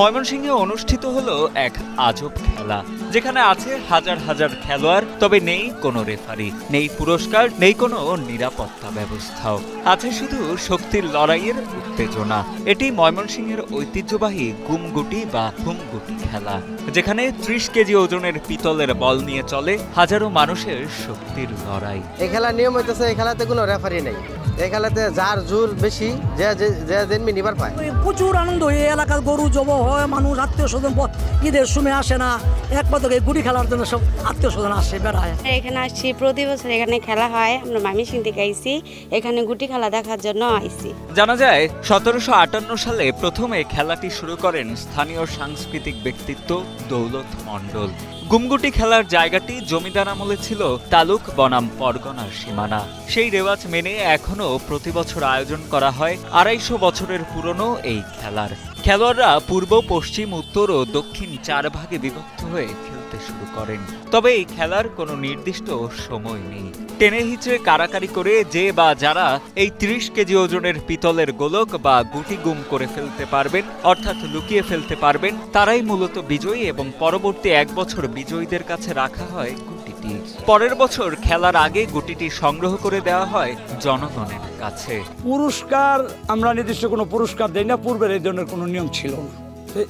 ময়মনসিংহে অনুষ্ঠিত হলো এক আজব খেলা, যেখানে আছে হাজার হাজার খেলোয়াড়, তবে নেই কোনো রেফারি, নেই পুরস্কার, নেই কোনো নিরাপত্তা ব্যবস্থাও। আছে শুধু শক্তির লড়াইয়ের উত্তেজনা। এটি ময়মনসিংহের ঐতিহ্যবাহী গুমগুটি বা হুমগুটি খেলা, যেখানে ত্রিশ কেজি ওজনের পিতলের বল নিয়ে চলে হাজারো মানুষের শক্তির লড়াই। এই খেলার নিয়ম হইতেছে এই খেলাতে কোনো রেফারি নেই। এই খেলাতে যার জোর বেশি যে যে- যে নিবার পায়। প্রচুর আনন্দ এই এলাকার গরু জব হয় মানুষ আত্মীয় স্বজন ঈদের সময় আসে না। একমাত্র এই গুড়ি খেলার জন্য সব আত্মীয় স্বজন আসে বেড়ায়। এখানে আসছি প্রতি বছর এখানে খেলা হয়। আমরা মামিসিং থেকে আইছি এখানে গুটি খেলা দেখার জন্য আইছি। জানা যায় সতেরোশো আটান্ন সালে প্রথমে খেলাটি শুরু করেন স্থানীয় সাংস্কৃতিক ব্যক্তিত্ব দৌলত মণ্ডল। গুমগুটি খেলার জায়গাটি জমিদার আমলে ছিল তালুক বনাম পরগনার সীমানা। সেই রেওয়াজ মেনে এখনও প্রতি বছর আয়োজন করা হয় আড়াইশো বছরের পুরনো এই খেলার। খেলোয়াড়রা পূর্ব, পশ্চিম, উত্তর ও দক্ষিণ চার ভাগে বিভক্ত হয়ে খেলতে শুরু করেন। তবে এই খেলার কোনো নির্দিষ্ট সময় নেই। টেনে হিচড়ে কারাকারি করে যে বা যারা এই ত্রিশ কেজি ওজনের পিতলের গোলক বা গুটি গুম করে ফেলতে পারবেন, অর্থাৎ লুকিয়ে ফেলতে পারবেন, তারাই মূলত বিজয়ী এবং পরবর্তী এক বছর বিজয়ীদের কাছে রাখা হয় পরের বছর খেলার আগে গুটিটি সংগ্রহ করে দেওয়া হয় জনগণের কাছে। পুরস্কার আমরা নির্দিষ্ট কোনো পুরস্কার দেই না, পূর্বের এই ধরনের কোনো নিয়ম ছিল না।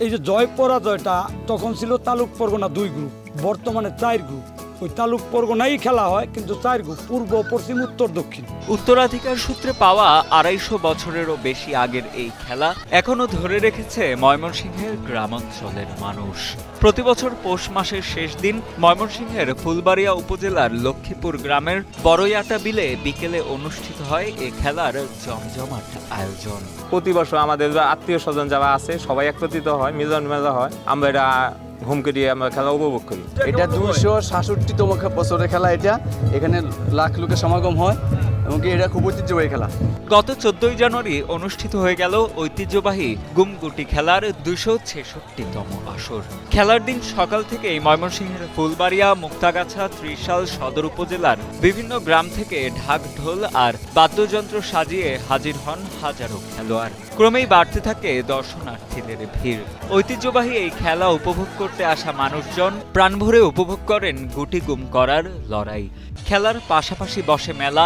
এই যে জয় পরাজয়টা তখন ছিল তালুক পরগনা দুই গ্রুপ বর্তমানে চার গ্রুপ ওই তালুক পরগনাই খেলা হয় কিন্তু চার পূর্ব পশ্চিম উত্তর দক্ষিণ। উত্তরাধিকার সূত্রে পাওয়া আড়াইশো বছরেরও বেশি আগের এই খেলা এখনও ধরে রেখেছে ময়মনসিংহের গ্রামাঞ্চলের মানুষ। প্রতি বছর পৌষ মাসের শেষ দিন ময়মনসিংহের ফুলবাড়িয়া উপজেলার লক্ষ্মীপুর গ্রামের বড়ইয়াটা বিলে বিকেলে অনুষ্ঠিত হয় এ খেলার জমজমাট আয়োজন। প্রতি বছর আমাদের আত্মীয় স্বজন যারা আছে সবাই একত্রিত হয় মিলন মেলা হয়। আমরা এটা হুমকে দিয়ে আমরা খেলা উপভোগ করি। এটা দুইশো সাতষট্টিতম বছরের খেলা এটা। এখানে লাখ লোকের সমাগম হয়। এবং কি এটা খুব ঐতিহ্যবাহী খেলা। গত চোদ্দই জানুয়ারি অনুষ্ঠিত হয়ে গেল ঐতিহ্যবাহী গুমগুটি খেলার দুশো ছেষট্টিতম আসর। খেলার দিন সকাল থেকেই ময়মনসিংহের ফুলবাড়িয়া, মুক্তাগাছা, ত্রিশাল, সদর উপজেলার বিভিন্ন গ্রাম থেকে ঢাক ঢোল আর বাদ্যযন্ত্র সাজিয়ে হাজির হন হাজারো খেলোয়াড়। ক্রমেই বাড়তে থাকে দর্শনার্থীদের ভিড়। ঐতিহ্যবাহী এই খেলা উপভোগ করতে আসা মানুষজন প্রাণভরে উপভোগ করেন গুটি গুম করার লড়াই। খেলার পাশাপাশি বসে মেলা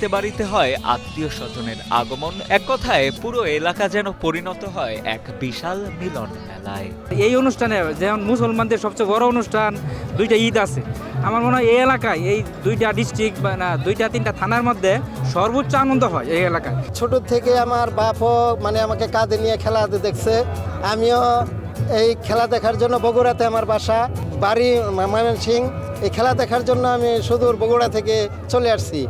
বাড়িতে বাড়িতে হয় আত্মীয় স্বজনের আগমন। এক কথায় পুরো এলাকা যেন পরিণত হয় এক বিশাল মিলন মেলায়। এই অনুষ্ঠানে যেমন মুসলমানদের সবচেয়ে বড় অনুষ্ঠান দুইটা ঈদ আছে। আমার মনে হয় এই এলাকায় এই দুইটা ডিস্ট্রিক্ট বা না দুইটা তিনটা থানার মধ্যে সর্বোচ্চ আনন্দ হয় এই এলাকায়। ছোট থেকে আমার বাপও মানে আমাকে কাঁধে নিয়ে খেলা দেখছে। আমিও এই খেলা দেখার জন্য বগুড়াতে আমার বাসা বাড়ি সিং এই খেলা দেখার জন্য আমি সুদূর বগুড়া থেকে চলে আসছি।